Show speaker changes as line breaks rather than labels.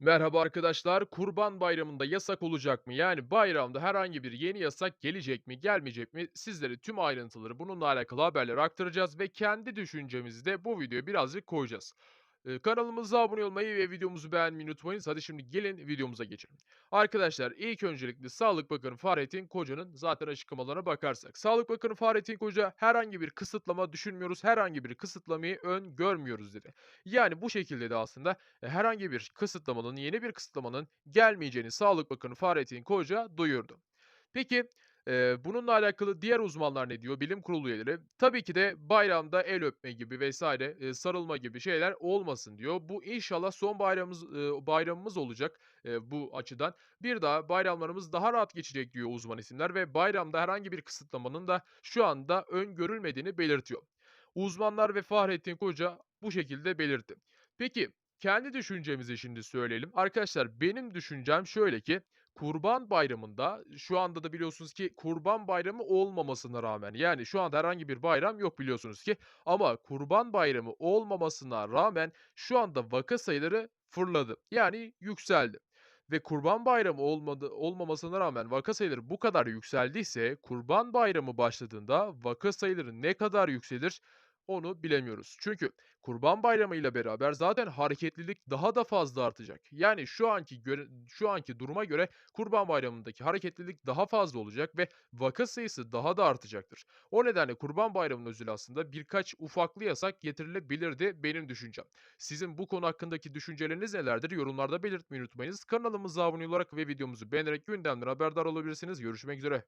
Merhaba arkadaşlar. Kurban Bayramı'nda yasak olacak mı? Yani bayramda herhangi bir yeni yasak gelecek mi, gelmeyecek mi? Sizlere tüm ayrıntıları bununla alakalı haberleri aktaracağız ve kendi düşüncemizi de bu videoya birazcık koyacağız. Ee, kanalımıza abone olmayı ve videomuzu beğenmeyi unutmayınız. Hadi şimdi gelin videomuza geçelim. Arkadaşlar ilk öncelikle Sağlık Bakanı Fahrettin Koca'nın zaten açıklamalarına bakarsak. Sağlık Bakanı Fahrettin Koca herhangi bir kısıtlama düşünmüyoruz, herhangi bir kısıtlamayı öngörmüyoruz dedi. Yani bu şekilde de aslında e, herhangi bir kısıtlamanın, yeni bir kısıtlamanın gelmeyeceğini Sağlık Bakanı Fahrettin Koca duyurdu. Peki, eee, bununla alakalı diğer uzmanlar ne diyor? Bilim kurulu üyeleri. Tabii ki de bayramda el öpme gibi vesaire, eee, sarılma gibi şeyler olmasın diyor. Bu inşallah son bayramımız, eee, bayramımız olacak, eee, bu açıdan. Bir daha bayramlarımız daha rahat geçecek diyor uzman isimler ve bayramda herhangi bir kısıtlamanın da şu anda öngörülmediğini belirtiyor. Uzmanlar ve Fahrettin Koca bu şekilde belirtti. Peki, kendi düşüncemizi şimdi söyleyelim. Arkadaşlar benim düşüncem şöyle ki, Kurban Bayramı'nda şu anda da biliyorsunuz ki Kurban Bayramı olmamasına rağmen, yani şu anda herhangi bir bayram yok biliyorsunuz ki ama Kurban Bayramı olmamasına rağmen şu anda vaka sayıları fırladı. Yani yükseldi. Ve Kurban Bayramı olmadı olmamasına rağmen vaka sayıları bu kadar yükseldiyse Kurban Bayramı başladığında vaka sayıları ne kadar yükselir onu bilemiyoruz. Çünkü Kurban Bayramı ile beraber zaten hareketlilik daha da fazla artacak. Yani şu anki göre şu anki duruma göre Kurban Bayramı'ndaki hareketlilik daha fazla olacak ve vaka sayısı daha da artacaktır. O nedenle Kurban Bayramı'nın özüyle aslında birkaç ufaklı yasak getirilebilirdi benim düşüncem. Sizin bu konu hakkındaki düşünceleriniz nelerdir? Yorumlarda belirtmeyi unutmayınız. Kanalımıza abone olarak ve videomuzu beğenerek gündemden haberdar olabilirsiniz. Görüşmek üzere.